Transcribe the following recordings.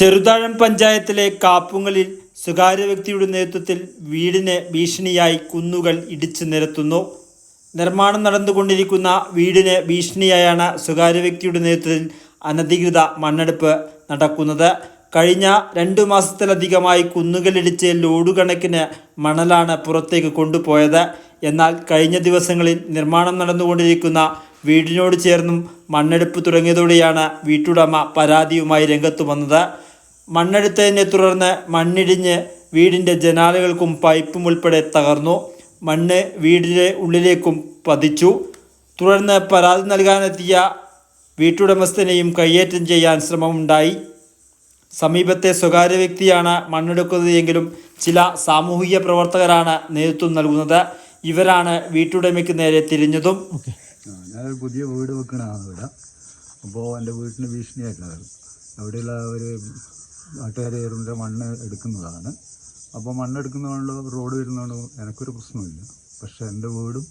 ചെറുതാഴം പഞ്ചായത്തിലെ കാപ്പുങ്ങളിൽ സ്വകാര്യ വ്യക്തിയുടെ നേതൃത്വത്തിൽ വീടിന് ഭീഷണിയായി കുന്നുകൾ ഇടിച്ചു നിരത്തുന്നു. നിർമ്മാണം നടന്നുകൊണ്ടിരിക്കുന്ന വീടിന് ഭീഷണിയായാണ് സ്വകാര്യ വ്യക്തിയുടെ നേതൃത്വത്തിൽ അനധികൃത മണ്ണെടുപ്പ് നടക്കുന്നത്. കഴിഞ്ഞ രണ്ടു മാസത്തിലധികമായി കുന്നുകളിടിച്ച് ലോഡ് കണക്കിന് മണലാണ് പുറത്തേക്ക് കൊണ്ടുപോയത്. എന്നാൽ കഴിഞ്ഞ ദിവസങ്ങളിൽ നിർമ്മാണം നടന്നുകൊണ്ടിരിക്കുന്ന വീടിനോട് ചേർന്നും മണ്ണെടുപ്പ് തുടങ്ങിയതോടെയാണ് വീട്ടുടമ പരാതിയുമായി രംഗത്തു വന്നത്. മണ്ണെടുത്തതിനെ തുടർന്ന് മണ്ണിടിഞ്ഞ് വീടിന്റെ ജനാലകൾക്കും പൈപ്പും ഉൾപ്പെടെ തകർന്നു. മണ്ണ് വീടിന്റെ ഉള്ളിലേക്കും പതിച്ചു. തുടർന്ന് പരാതി നൽകാനെത്തിയ വീട്ടുടമസ്ഥനെയും കയ്യേറ്റം ചെയ്യാൻ ശ്രമമുണ്ടായി. സമീപത്തെ സ്വകാര്യ വ്യക്തിയാണ് മണ്ണെടുക്കുന്നത് എങ്കിലും ചില സാമൂഹിക പ്രവർത്തകരാണ് നേതൃത്വം നൽകുന്നത്. ഇവരാണ് വീട്ടുടമയ്ക്ക് നേരെ തിരിഞ്ഞതും. ഞാനൊരു പുതിയ വീട് ഇവിടെ. അപ്പോൾ എന്റെ വീട്ടിന് ഭീഷണിയായിട്ടുണ്ടായിരുന്നു അവിടെയുള്ള ഒരു കയറുന്ന മണ്ണ് എടുക്കുന്നതാണ്. അപ്പോൾ മണ്ണ് എടുക്കുന്നതുകൊണ്ട് റോഡ് വരുന്നതുകൊണ്ട് എനിക്കൊരു പ്രശ്നമില്ല. പക്ഷേ എന്റെ വീടും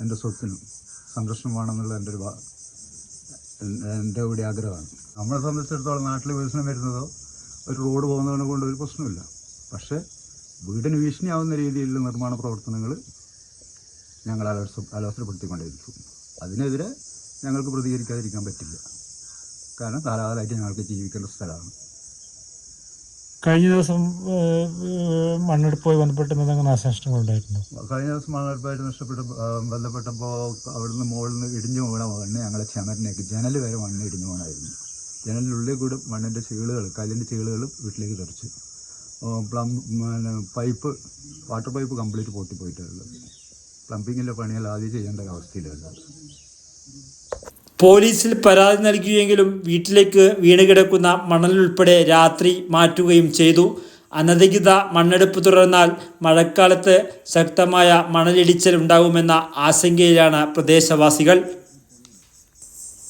എന്റെ സ്വത്തിനും സംരക്ഷണം വേണമെന്നുള്ള എന്റെ ഒരു എന്റെ കൂടി ആഗ്രഹമാണ്. നമ്മളെ സംബന്ധിച്ചിടത്തോളം നാട്ടിൽ വികസനം വരുന്നതോ ഒരു റോഡ് പോകുന്നതിനെ കൊണ്ട് ഒരു പ്രശ്നമില്ല. പക്ഷേ വീടിന് ഭീഷണിയാവുന്ന രീതിയിലുള്ള നിർമ്മാണ പ്രവർത്തനങ്ങൾ ഞങ്ങൾ അലോസ അലോസരപ്പെടുത്തിക്കൊണ്ടിരിക്കും അതിനെതിരെ ഞങ്ങൾക്ക് പ്രതികരിക്കാതിരിക്കാൻ പറ്റില്ല. കാരണം ധാരാളമായിട്ട് ഞങ്ങൾക്ക് ജീവിക്കേണ്ട സ്ഥലമാണ്. കഴിഞ്ഞ ദിവസം മണ്ണെടുപ്പുമായി ബന്ധപ്പെട്ട് എന്തെങ്കിലും നാശനഷ്ടങ്ങൾ ഉണ്ടായിരുന്നു കഴിഞ്ഞ ദിവസം മണ്ണെടുപ്പായിട്ട് നഷ്ടപ്പെട്ട് ബന്ധപ്പെട്ടപ്പോൾ അവിടുന്ന് മുകളിൽ നിന്ന് ഇടിഞ്ഞു വീണ മണ്ണ് ഞങ്ങളെ ചെമരനേക്ക് ജനൽ വരെ മണ്ണ് ഇടിഞ്ഞു വീണായിരുന്നു. ജനലിനുള്ളിൽ കൂടെ മണ്ണിന്റെ ചീളുകൾ കല്ലിന്റെ ചീളുകൾ വീട്ടിലേക്ക് തെറിച്ചു. Plum pipe water pipe complete പൊട്ടിപ്പോയിട്ടുള്ളത് പ്ലംബിങ്ങിന്റെ പണികൾ ആദ്യം ചെയ്യേണ്ട അവസ്ഥയിലാണ് പോലീസിൽ പരാതി നൽകിയെങ്കിലും വീട്ടിലേക്ക് വീണ് കിടക്കുന്ന മണലുൾപ്പെടെ രാത്രി മാറ്റുകയും ചെയ്തു. അനധികൃത മണ്ണെടുപ്പ് തുടർന്നാൽ മഴക്കാലത്ത് ശക്തമായ മണലിടിച്ചൽ ഉണ്ടാകുമെന്ന ആശങ്കയിലാണ് പ്രദേശവാസികൾ.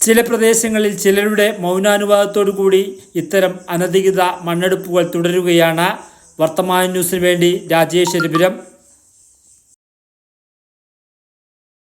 ചില പ്രദേശങ്ങളിൽ ചിലരുടെ മൗനാനുവാദത്തോടു കൂടി ഇത്തരം അനധികൃത മണ്ണെടുപ്പുകൾ തുടരുകയാണ്. വർത്തമാന ന്യൂസിന് വേണ്ടി രാജേഷ് രവിപുരം